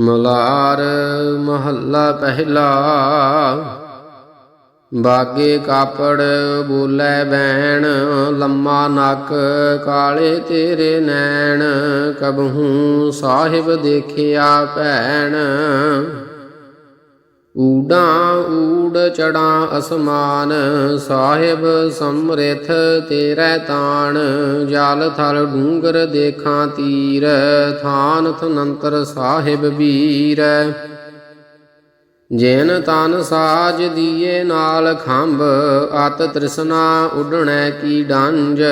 ਮਲਾਰ ਮਹੱਲਾ ਪਹਿਲਾ। ਬਾਗੇ ਕਾਪੜ ਬੋਲੇ ਬੈਣ, ਲੰਮਾ ਨੱਕ ਕਾਲੇ ਤੇਰੇ ਨੈਣ, ਕਬਹੂ ਸਾਹਿਬ ਦੇਖਿਆ ਭੈਣ। ਊਡਾਂ ਊੜ ਚੜਾਂ ਅਸਮਾਨ, ਸਾਹਿਬ ਸਮਰਿਥ ਤੇਰੇ ਤਾਣ, ਜਲ ਥਲ ਡੂੰਗਰ ਦੇਖਾਂ ਤੀਰ, ਥਾਨ ਥਨੰਤਰ ਸਾਹਿਬ ਵੀਰ। ਜੇਨ ਤਨ ਸਾਜ ਦੀਏ ਨਾਲ ਖੰਭ, ਅਤ ਤ੍ਰਿਸ਼ਨਾ ਉਡਣੈ ਕੀ ਡਾਂਜ,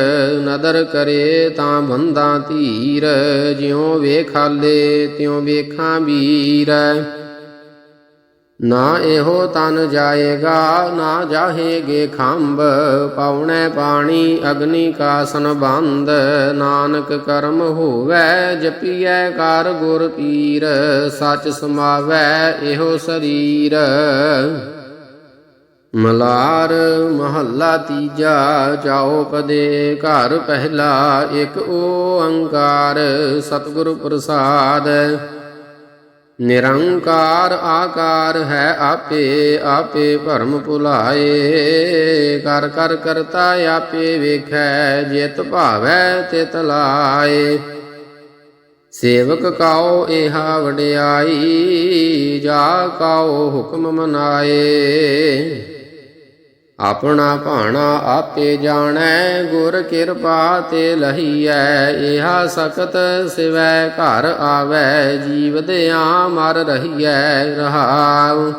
ਨਦਰ ਕਰੇ ਤਾਂ ਬੰਦਾਂ ਧੀਰ, ਜਿਉ ਵੇਖਾਲੇ ਤਿਉ ਵੇਖਾਂ ਵੀਰ। ਨਾ ਇਹੋ ਤਨ ਜਾਏਗਾ, ਨਾ ਜਾਹੇਗੇ ਖੰਭ। ਪਉਣੈ ਪਾਣੀ ਅਗਨੀ ਕਾਸਨ ਬੰਦ। ਨਾਨਕ ਕਰਮ ਹੋਵੈ, ਜਪੀਐ ਕਰ ਗੁਰ ਪੀਰ। ਸਚ ਸਮਾਵੈ ਇਹੋ ਸਰੀਰ। ਮਲਾਰ ਮਹੱਲਾ ਤੀਜਾ ਜਾਓ ਪਦੇ ਘਰ ਪਹਿਲਾ। ਇੱਕ ਓੰਕਾਰ ਸਤਿਗੁਰ ਪ੍ਰਸਾਦ। ਨਿਰੰਕਾਰ ਆਕਾਰ ਹੈ ਆਪੇ ਆਪੇ ਭਰਮ ਭੁਲਾਏ। ਕਰ ਕਰ, ਕਰਤਾ ਆਪੇ ਵੇਖੈ, ਜਿਤ ਭਾਵੈ ਤਿਤ ਲਾਏ। ਸੇਵਕ ਕਾਓ ਇਹਾ ਵਡਿਆਈ, ਜਾ ਕਾਓ ਹੁਕਮ ਮਨਾਏ। ਆਪਣਾ ਭਾਣਾ ਆਪੇ ਜਾਣੈ, ਗੁਰ ਕਿਰਪਾ ਤੇ ਲਹੀਐ ਇਹਾ ਸ਼ਕਤ ਸਿਵੈ ਘਰ ਆਵੈ ਜੀਵਦਿਆਂ ਮਰ ਰਹੀਐ, ਰਹਾਉ।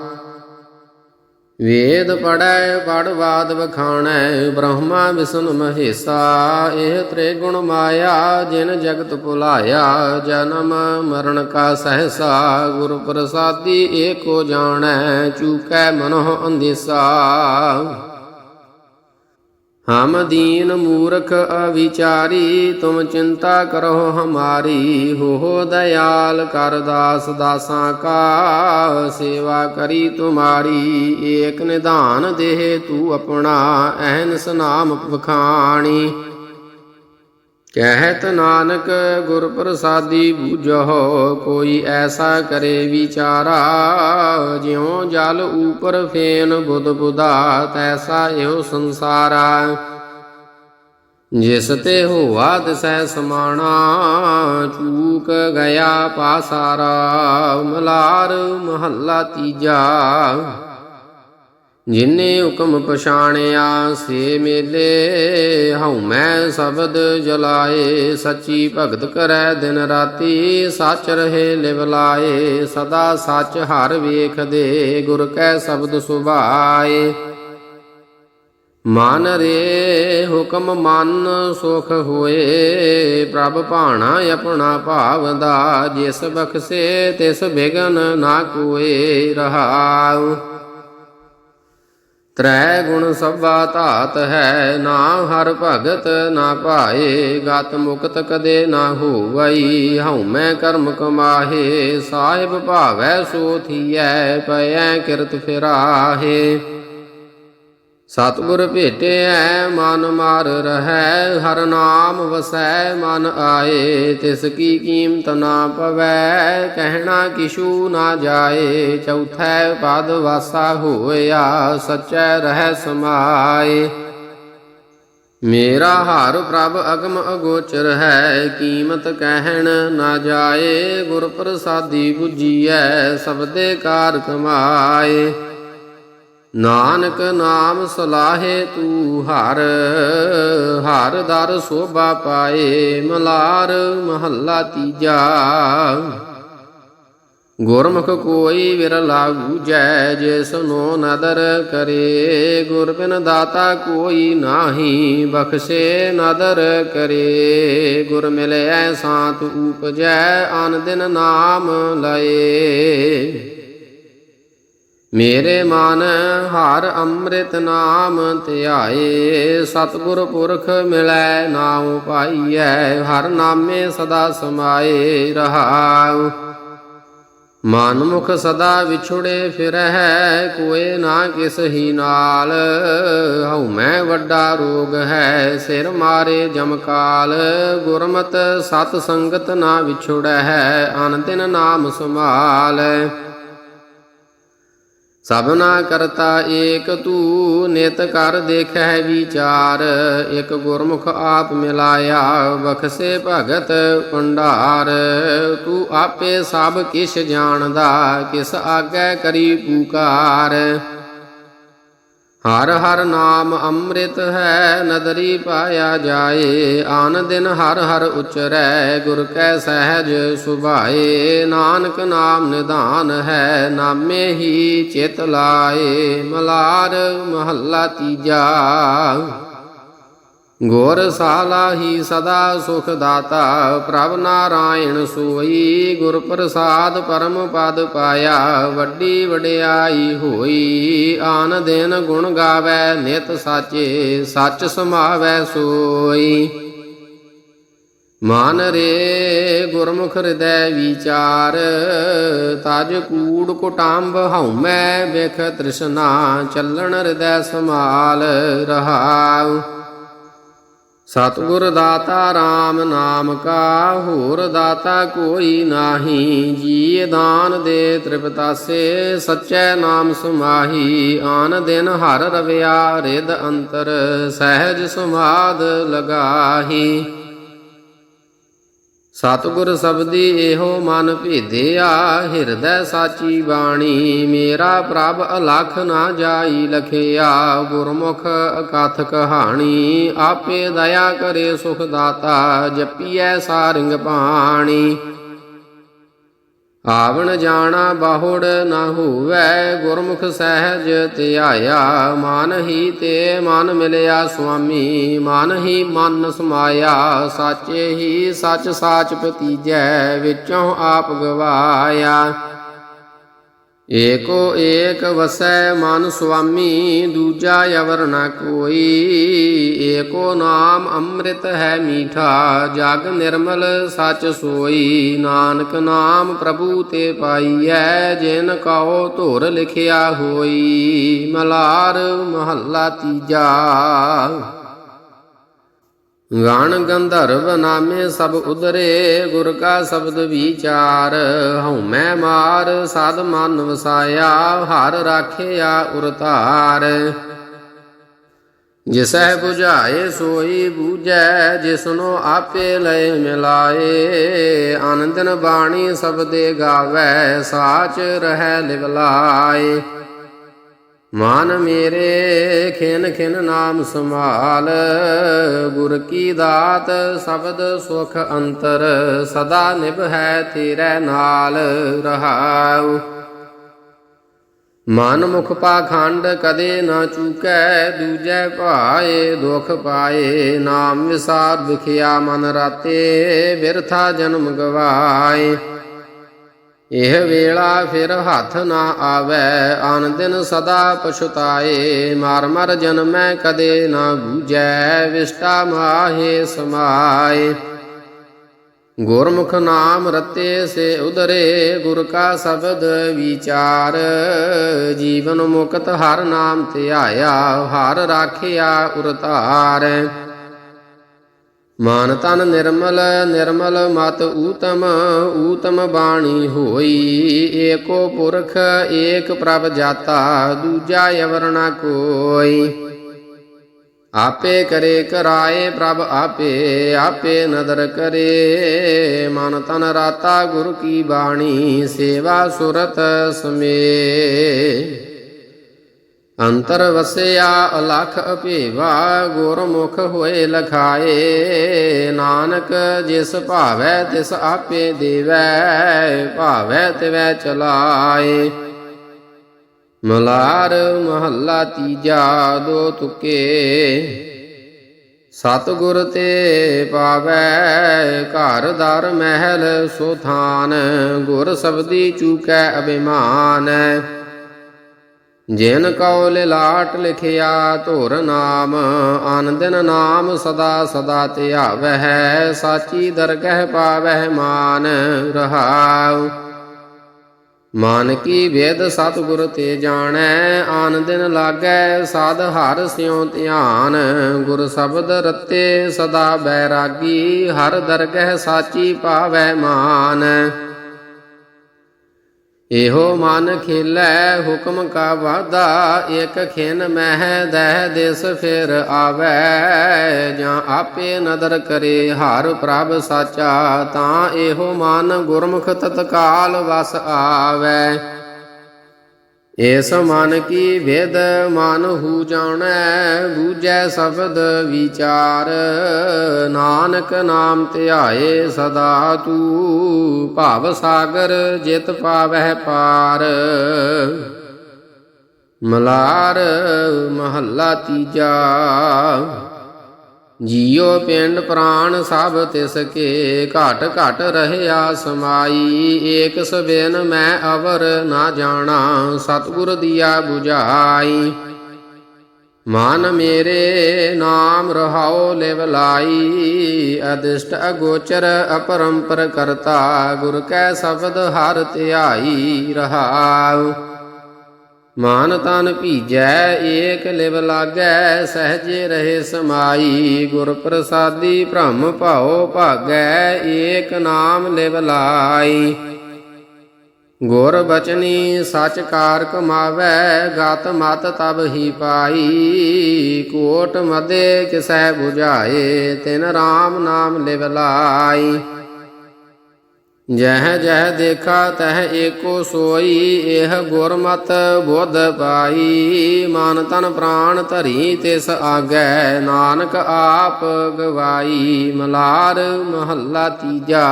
ਵੇਦ ਪੜੈ ਪੜਵਾਦ ਵਖਾਣੈ, ਬ੍ਰਹਮਾ ਵਿਸ਼ਨ ਮਹੇਸਾ, ਇਹ ਤ੍ਰਿਗੁਣ ਮਾਇਆ, ਜਿਨ ਜਗਤ ਭੁਲਾਇਆ, ਜਨਮ ਮਰਨ ਕਾ ਸਹਸਾ, ਗੁਰ ਪ੍ਰਸਾਦੀ ਏਕੋ ਜਾਣੈ, ਚੂਕੈ ਮਨੋ ਅੰਦੇਸਾ ਹਮ ਦੀਨ ਮੂਰਖ ਅਵਿਚਾਰੀ, ਤੁਮ ਚਿੰਤਾ ਕਰੋ ਹਮਾਰੀ। ਹੋ ਦਇਆਲ ਕਰ ਦਾਸ, ਦਾਸਾਂ ਕਾ ਸੇਵਾ ਕਰੀ ਤੁਮਾਰੀ। ਏਕ ਨਿਧਾਨ ਦੇਹ ਤੂ ਆਪਣਾ ਐਨਸ ਨਾਮ ਵਖਾਣੀ। ਕਹਿਤ ਨਾਨਕ ਗੁਰ ਪ੍ਰਸਾਦੀ ਬੂਝੋ, ਕੋਈ ਐਸਾ ਕਰੇ ਵਿਚਾਰਾ, ਜਿਉ ਜਲ ਉਪਰ ਫੇਨ ਬੁੱਧ ਬੁਧਾ ਤੈਸਾ ਇਹੋ ਸੰਸਾਰਾ। ਜਿਸ ਤੇ ਹੋਆ ਤਿਸੈ ਸਮਾਣਾ, ਚੂਕ ਗਿਆ ਪਾਸਾਰਾ, ਮਲਾਰ ਮਹੱਲਾ ਤੀਜਾ। ਜਿਨੇ ਹੁਕਮ ਪਛਾਣਿਆ, ਸੇ ਮੇਲੇ ਹਉ ਮੈਂ ਸ਼ਬਦ ਜਲਾਏ। ਸੱਚੀ ਭਗਤ ਕਰੈ ਦਿਨ ਰਾਤੀ, ਸੱਚ ਰਹੇ ਲਿਵ ਲਾਏ। ਸਦਾ ਸੱਚ ਹਰ ਵੇਖਦੇ, ਗੁਰ ਕੈ ਸ਼ਬਦ ਸੁਭਾਏ। ਮਨ ਰੇ ਹੁਕਮ ਮਨ ਸੁਖ ਹੋਏ, ਪ੍ਰਭ ਭਾਣਾ ਆਪਣਾ ਭਾਵ ਦਾ। ਜਿਸ ਬਖਸੇ ਤਿਸ ਬਿਗਨ ਨਾ ਕੋਏ ਰਹਾਉ। ਤ੍ਰੈ ਗੁਣ ਸਭਾ ਧਾਤ ਹੈ, ਨਾ ਹਰ ਭਗਤ ਨਾ ਭਾਏ, ਗਤ ਮੁਕਤ ਕਦੇ ਨਾ ਹੋਵਈ। ਹਉ ਮੈਂ ਕਰਮ ਕਮਾਹੇ, ਸਾਹਿਬ ਭਾਵੈ ਸੋ ਥੀਐ, ਪਇਐ ਕਿਰਤ ਫਿਰਾਹੇ। ਸਤਿਗੁਰ ਭੇਟਿਐ ਮਨ ਮਾਰ ਰਹੈ, ਹਰ ਨਾਮ ਵਸੈ ਮਨ ਆਏ, ਤਿਸ ਕੀ ਕੀਮਤ ਨਾ ਪਵੈ, ਕਹਿਣਾ ਕਿਛੂ ਨਾ ਜਾਏ, ਚੌਥੈ ਪਦ ਵਾਸਾ ਹੋਇਆ, ਸਚੈ ਰਹਿ ਸਮਾਏ। ਮੇਰਾ ਹਰ ਪ੍ਰਭ ਅਗਮ ਅਗੋਚਰ ਹੈ, ਕੀਮਤ ਕਹਿਣ ਨਾ ਜਾਏ, ਗੁਰ ਪ੍ਰਸਾਦੀ 부ਜੀਐ ਸਬਦੇ ਕਾਰ ਕਮਾਏ। ਨਾਨਕ ਨਾਮ ਸਲਾਹੇ ਤੂ ਹਰ ਹਰ ਦਰ ਸੋਭਾ ਪਾਏ ਮਲਾਰ ਮਹੱਲਾ ਤੀਜਾ। ਗੁਰਮੁਖ ਕੋਈ ਵਿਰਲਾ ਬੂਝੈ ਜਿਸ ਨੋ ਨਦਰ ਕਰੇ ਗੁਰ ਬਿਨ ਦਾਤਾ ਕੋਈ ਨਾਹੀ ਬਖਸ਼ੇ ਨਦਰ ਕਰੇ। ਗੁਰ ਮਿਲੈ ਸਾਤ ਊਪਜੈ ਅਨ ਦਿਨ ਨਾਮ ਲਏ। ਮੇਰੇ ਮਨ ਹਰ ਅੰਮ੍ਰਿਤ ਨਾਮ ਧਿਆਏ, ਸਤਿਗੁਰ ਪੁਰਖ ਮਿਲੈ ਨਾਮ ਪਾਈਐ, ਹਰ ਨਾਮੇ ਸਦਾ ਸਮਾਏ ਰਹਾਉ। ਮਨਮੁਖ ਸਦਾ ਵਿਛੁੜੇ ਫਿਰਹਿ ਕੋਏ ਨਾ ਕਿਸ ਹੀ ਨਾਲ। ਹਉ ਮੈਂ ਵੱਡਾ ਰੋਗ ਹੈ, ਸਿਰ ਮਾਰੇ ਜਮਕਾਲ ਗੁਰਮਤ ਸਤ ਸੰਗਤ ਨਾ ਵਿਛੁੜੈ ਅਨ ਦਿਨ ਨਾਮ ਸੰਭਾਲ। ਸਭਨਾ ਕਰਤਾ ਏਕ ਤੂ, ਨਿਤ ਕਰ ਦੇਖੈ ਵਿਚਾਰ। ਇਕ ਗੁਰਮੁਖ ਆਪ ਮਿਲਾਇਆ, ਬਖਸੇ ਭਗਤ ਭੰਡਾਰ। ਤੂੰ ਆਪੇ ਸਭ ਕਿਛ ਜਾਣਦਾ, ਕਿਸ ਆਗੇ ਕਰੀ ਪੁਕਾਰ। ਹਰ ਹਰ ਨਾਮ ਅੰਮ੍ਰਿਤ ਹੈ, ਨਦਰੀ ਪਾਇਆ ਜਾਏ। ਆਨ ਦਿਨ ਹਰ ਹਰ ਉਚਰੈ, ਗੁਰ ਕੈ ਸਹਿਜ ਸੁਭਾਏ। ਨਾਨਕ ਨਾਮ ਨਿਧਾਨ ਹੈ, ਨਾਮੇ ਹੀ ਚਿਤ ਲਾਏ। ਮਲਾਰ ਮਹੱਲਾ ਤੀਜਾ। ਗੁਰ ਸਾਲਾਹੀ ਸਦਾ ਸੁਖ ਦਾਤਾ ਪ੍ਰਭ ਨਾਰਾਇਣ ਸੋਈ ਗੁਰ ਪ੍ਰਸਾਦ ਪਰਮ ਪਦ ਪਾਇਆ, ਵੱਡੀ ਵਡਿਆਈ ਹੋਈ, ਆਨ ਦਿਨ ਗੁਣ ਗਾਵੇ, ਨਿਤ ਸਾਚੇ ਸੱਚ ਸਮਾਵੈ ਸੋਈ। ਮਨ ਰੇ ਗੁਰਮੁਖ ਹਿਰਦੈ ਵਿਚਾਰ, ਤਜ ਕੂੜ ਕੁਟੰਬ ਹਉਮੈ, ਵਿਖ ਤ੍ਰਿਸ਼ਨਾ ਚੱਲਣ ਹਿਰਦੈ ਸਮਾਲ ਰਹਾਉ। ਸਤਿਗੁਰ ਦਾਤਾ RAM ਨਾਮ ਕਾ ਹੋਰ ਦਾਤਾ ਕੋਈ ਨਾਹੀ ਜੀ ਦਾਨ ਦੇ ਤ੍ਰਿਪਤਾਸੇ ਸਚੈ ਨਾਮ ਸੁਮਾਹੀ, ਆਨ ਦਿਨ ਹਰ ਰਵਿਆ ਰਿਦ ਅੰਤਰ ਸਹਿਜ ਸੁਮਾਦ ਲਗਾਹੀ। ਸਤਿਗੁਰ ਸਬਦੀ ਇਹੋ ਮਨ ਭੇਦਿਆ, ਹਿਰਦੈ ਸਾਚੀ ਬਾਣੀ। ਮੇਰਾ ਪ੍ਰਭ ਅਲਖ ਨਾ ਜਾਈ ਲਖਿਆ, ਗੁਰਮੁਖ ਅਕਥ ਕਹਾਣੀ। ਆਪੇ ਦਇਆ ਕਰੇ ਸੁਖ ਦਾਤਾ, ਜਪੀਐ ਸਾਰਿੰਗ ਪਾਣੀ। ਆਵਣ ਜਾਣਾ ਬਾਹੁੜ ਨਾ ਹੋਵੇ, ਗੁਰਮੁਖ ਸਹਿਜ ਧਿਆਇਆ। ਮਨ ਹੀ ਤੇ ਮਨ ਮਿਲਿਆ ਸੁਆਮੀ, ਮਨ ਹੀ ਮਨ ਸਮਾਇਆ। ਸਾਚੇ ਹੀ ਸੱਚ ਸਾਚ ਪਤੀਜੈ ਵਿੱਚੋਂ ਆਪ ਗਵਾਇਆ। ਏਕੋ ਏਕ ਵਸੈ ਮਨ ਸੁਆਮੀ, ਦੂਜਾ ਅਵਰ ਨ ਕੋਈ। ਏਕੋ ਨਾਮ ਅੰਮ੍ਰਿਤ ਹੈ ਮੀਠਾ, ਜਗ ਨਿਰਮਲ ਸਚ ਸੋਈ। ਨਾਨਕ ਨਾਮ ਪ੍ਰਭੂ ਤੇ ਪਾਈਐ, ਜਿਨ ਕਉ ਧੁਰ ਲਿਖਿਆ ਹੋਈ। ਮਲਾਰ ਮਹੱਲਾ ਤੀਜਾ। ਗਾਣ ਗੰਧਰਵ ਨਾਮੇ ਸਭ ਉਦਰੇ ਗੁਰ ਕਾ ਸ਼ਬਦ ਵਿਚਾਰ। ਹਉਮੈ ਮਾਰ, ਸਾਧ ਮਨ ਵਸਾਇਆ, ਹਰ ਰਾਖਿਆ ਉਰਤਾਰ ਜਿਸੈ 부ਝਾਏ ਸੋਈ ਬੂਝੈ ਜਿਸਨੋ ਆਪੇ ਲੈ ਮਿਲਾਏ। ਆਨੰਦਨ ਬਾਣੀ ਸਬਦੇ ਗਾਵੇ, ਸਾਚ ਰਹਿ ਲਿਵਲਾਏ। ਮਨ ਮੇਰੇ ਖਿਨ ਖਿਨ ਨਾਮ ਸੰਭਾਲ, ਗੁਰ ਕੀ ਦਾਤ ਸ਼ਬਦ ਸੁਖ ਅੰਤਰ, ਸਦਾ ਨਿਭ ਹੈ ਤੇਰੇ ਨਾਲ ਰਹਾਉ। ਮਨ ਮੁਖ ਪਾਖੰਡ ਕਦੇ ਨਾ ਚੂਕੈ, ਦੂਜੈ ਭਾਏ ਦੁਖ ਪਾਏ, ਨਾਮ ਵਿਸਾਰ ਵਿਖਿਆ ਮਨ ਰਾਤੇ, ਬਿਰਥਾ ਜਨਮ ਗਵਾਏ। ਇਹ ਵੇਲਾ ਫਿਰ ਹੱਥ ਨਾ ਆਵੇ ਆਨ ਦਿਨ ਸਦਾ ਪਛਤਾਏ। ਮਰ ਮਰ ਜਨਮੈ ਕਦੇ ਨਾ ਬੂਝੈ, ਵਿਸ਼ਟਾ ਮਾਹੇ ਸਮਾਏ। ਗੁਰਮੁਖ ਨਾਮ ਰਤੇ ਸੇ ਉਦਰੇ, ਗੁਰ ਕਾ ਸ਼ਬਦ ਵਿਚਾਰ। ਜੀਵਨ ਮੁਕਤ ਹਰ ਨਾਮ ਧਿਆਇਆ ਹਰ ਰਾਖਿਆ ਉਰਤਾਰ। ਮਾਨ ਤਨ ਨਿਰਮਲ ਨਿਰਮਲ ਮਤ ਊਤਮ ਊਤਮ ਬਾਣੀ ਹੋਈ। ਏਕੋ ਪੁਰਖ, ਏਕ ਪ੍ਰਭ ਜਾਤਾ, ਦੂਜਾ ਅਵਰ ਕੋਈ। ਆਪੇ ਕਰੇ ਕਰਾਏ ਪ੍ਰਭ ਆਪੇ ਆਪੇ ਨਦਰ ਕਰੇ। ਮਨ ਤਨ ਰਾਤਾ ਗੁਰ ਕੀ ਬਾਣੀ, ਸੇਵਾ ਸੁਰਤ ਸਮੇ ਅੰਤਰ ਵਸਿਆ ਅਲਖ ਅਭੇਵਾ, ਗੁਰਮੁਖ ਹੋਏ ਲਖਾਏ। ਨਾਨਕ ਜਿਸ ਭਾਵੈ ਤਿਸ ਆਪੇ ਦੇਵੈ, ਭਾਵੈ ਤਿਵੈ ਚਲਾਏ। ਮਲਾਰ ਮਹੱਲਾ ਤੀਜਾ ਦੋ ਤੁਕੇ। ਸਤਿਗੁਰ ਤੇ ਪਾਵੈ, ਘਰ ਦਰ ਮਹਿਲ ਸੁਥਾਨ ਗੁਰ ਸਬਦੀ ਚੂਕੈ ਅਭਿਮਾਨ। ਜਿਨ ਕਉ ਲਿਲਾਟ ਲਿਖਿਆ ਧੁਰ ਨਾਮ, ਆਨੰਦਨ ਨਾਮ ਸਦਾ ਸਦਾ ਧਿਆਵਹਿ ਸਾਚੀ ਦਰਗਹਿ ਪਾਵਹਿ ਮਾਨ ਰਹਾਉ। ਮਨ ਕੀ ਵੇਦ ਸਤਿਗੁਰ ਤੇ ਜਾਣੈ ਆਨ ਲਾਗੈ ਸਾਧ ਹਰ ਸਿਉ ਧਿਆਨ। ਗੁਰ ਸ਼ਬਦ ਰਤੇ ਸਦਾ ਬੈਰਾਗੀ, ਹਰ ਦਰਗਹਿ ਸਾਚੀ ਪਾਵੈ ਮਾਨ। ਇਹੋ ਮਨ ਖੇਲੈ ਹੁਕਮ ਕਾ ਵਾਦਾ ਇਕ ਖਿਨ ਮਹਿ ਦਹਿ ਦਿਸ ਫਿਰ ਆਵੈ। ਜਾਂ ਆਪੇ ਨਦਰ ਕਰੇ ਹਰ ਪ੍ਰਭ ਸਾਚਾ, ਤਾਂ ਇਹੋ ਮਨ ਗੁਰਮੁਖ ਤਤਕਾਲ ਵਸ ਆਵੈ। ਇਸ ਮਨ ਕੀ ਵੇਦ ਮਨ ਹੂ ਜਾਣੈ, ਬੂਝੈ ਸ਼ਬਦ ਵਿਚਾਰ। ਨਾਨਕ ਨਾਮ ਧਿਆਏ ਸਦਾ ਤੂ, ਭਾਵ ਸਾਗਰ ਜਿਤ ਪਾਵਹਿ ਪਾਰ। ਮਲਾਰ ਮਹੱਲਾ ਤੀਜਾ ਜੀਉ ਪਿੰਡ ਪ੍ਰਾਣ ਸਭ ਤਿਸ ਕੇ, ਘਟ ਘਟ ਰਹਿਆ ਸਮਾਈ ਏਕ ਸਬੇਨ ਮੈਂ ਅਵਰ ਨਾ ਜਾਣਾ, ਸਤਿਗੁਰ ਦੀਆ 부ਝਾਈ ਮਨ ਮੇਰੇ ਨਾਮ ਰਹਾਉ ਲਿਵ ਲਾਈ ਅਦਿਸ਼ਟ ਅਗੋਚਰ ਅਪਰੰਪਰ ਕਰਤਾ, ਗੁਰ ਕੈ ਸ਼ਬਦ ਹਰ ਧਿਆਈ ਰਹਾਉ। ਮਾਨ ਤਨ ਭੀਜੈ, ਏਕ ਲਿਵ ਲਾਗੈ, ਸਹਜੇ ਰਹੇ ਸਮਾਈ, ਗੁਰ ਪ੍ਰਸਾਦੀ ਭ੍ਰਮ ਭਾਉ ਭਾਗੈ, ਏਕ ਨਾਮ ਲਿਵ ਲਾਈ। ਗੁਰ ਬਚਨੀ ਸਚ ਕਾਰ ਕਮਾਵੈ ਗਤ ਮਤ ਤਬ ਹੀ ਪਾਈ। ਕੋਟ ਮਦੇ ਕਿਸੈ 부ਝਾਏ ਤਿਨ RAM ਨਾਮ ਲਿਵ ਲਾਈ। ਜਹ ਜਹ ਦੇਖਾ ਤਹ ਏਕੋ ਸੋਈ, ਇਹ ਗੁਰਮਤ ਬੁੱਧ ਪਾਈ। ਮਨ ਤਨ ਪ੍ਰਾਣ ਧਰੀ ਤਿਸ ਆਗੈ, ਨਾਨਕ ਆਪ ਗਵਾਈ। ਮਲਾਰ ਮਹੱਲਾ ਤੀਜਾ।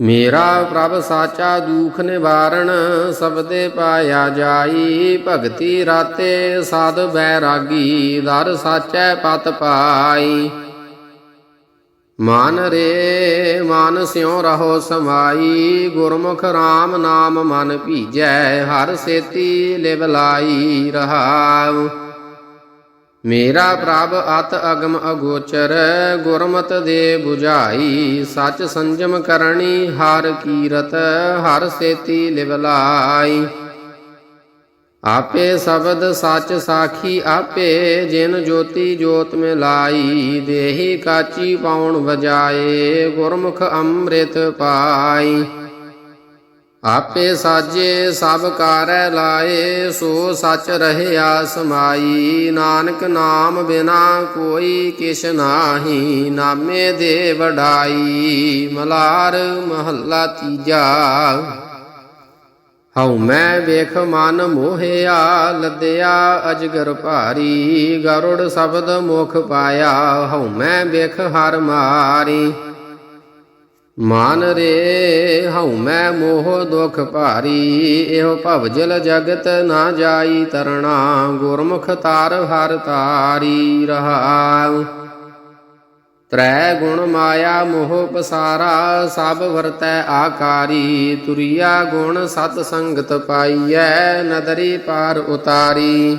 ਮੇਰਾ ਪ੍ਰਭ ਸਾਚਾ ਦੁਖ ਨਿਵਾਰਣ, ਸਬਦੇ ਪਾਇਆ ਜਾਈ। ਭਗਤੀ ਰਾਤੇ ਸਾਧ ਬੈਰਾਗੀ, ਦਰ ਸਾਚੈ ਪਤ ਪਾਈ। ਮਨ ਰੇ, ਮਨ ਸਿਉ ਰਹੋ ਸਮਾਈ, ਗੁਰਮੁਖ RAM ਨਾਮ ਮਨ ਭੀਜੈ, ਹਰ ਸੇਤੀ ਲਿਵ ਲਾਈ ਰਹਾਉ। ਮੇਰਾ ਪ੍ਰਭ ਅਤ ਅਗਮ ਅਗੋਚਰ, ਗੁਰਮਤ ਦੇ 부ਝਾਈ ਸਚ ਸੰਜਮ ਕਰਨੀ ਹਰ ਕੀਰਤ, ਹਰ ਸੇਤੀ ਲਿਵ ਲਾਈ। ਆਪੇ ਸ਼ਬਦ ਸੱਚ ਸਾਖੀ, ਆਪੇ ਜਿਨ ਜੋਤੀ ਜੋਤ ਮੇ ਲਾਈ ਦੇਹੀ ਕਾਚੀ ਪਾਉਣ ਵਜਾਏ, ਗੁਰਮੁਖ ਅੰਮ੍ਰਿਤ ਪਾਈ। ਆਪੇ ਸਾਜੇ ਸਭ ਕਾਰੈ ਲਾਏ, ਸੋ ਸਚ ਰਹਿਆ ਸਮਾਈ ਨਾਨਕ ਨਾਮ ਬਿਨਾ ਕੋਈ ਕਿਛ ਨਾਹੀ, ਨਾਮੇ ਦੇ ਵਡਾਈ। ਮਲਾਰ ਮਹੱਲਾ ਤੀਜਾ। ਹਉ ਮੈਂ ਵੇਖ ਮਨ ਮੋਹਿਆ ਲੱਦਿਆ ਅਜਗਰ ਭਾਰੀ ਗਰੁੜ ਸ਼ਬਦ ਮੁਖ ਪਾਇਆ। ਹਉ ਮੈਂ ਵੇਖ ਹਰ ਮਾਰੀ, ਮਾਨ ਰੇ। ਹਉ ਮੈਂ ਮੋਹ ਦੁਖ ਭਾਰੀ, ਇਹੋ ਭਵਜਲ ਜਗਤ ਨਾ ਜਾਈ ਤਰਣਾ। ਗੁਰਮੁਖ ਤਾਰ ਹਰ ਤਾਰੀ ਰਹਾਉ। ਤ੍ਰੈ ਗੁਣ ਮਾਇਆ ਮੋਹ ਪਸਾਰਾ, ਸਭ ਵਰਤੈ ਆਕਾਰੀ, ਤੁਰਿਆ ਗੁਣ ਸਤ ਸੰਗਤ ਪਾਈਐ, ਨਦਰੀ ਪਾਰ ਉਤਾਰੀ।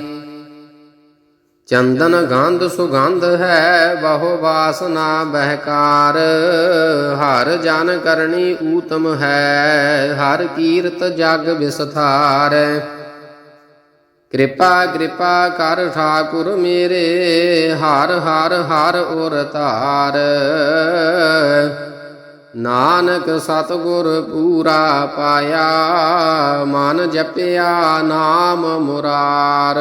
ਚੰਦਨ ਗੰਧ ਸੁਗੰਧ ਹੈ, ਬਹੁ ਵਾਸਨਾ ਬਹਿਕਾਰ। ਹਰ ਜਨ ਕਰਨੀ ਊਤਮ ਹੈ, ਹਰ ਕੀਰਤ ਜਗ ਵਿਸਥਾਰ ਕਿਰਪਾ ਕਿਰਪਾ ਕਰ ਠਾਕੁਰ ਮੇਰੇ, ਹਰ ਹਰ ਹਰ ਔਰ ਧਾਰ। ਨਾਨਕ ਸਤਗੁਰ ਪੂਰਾ ਪਾਇਆ, ਮਨ ਜਪਿਆ ਨਾਮ ਮੁਰਾਰ।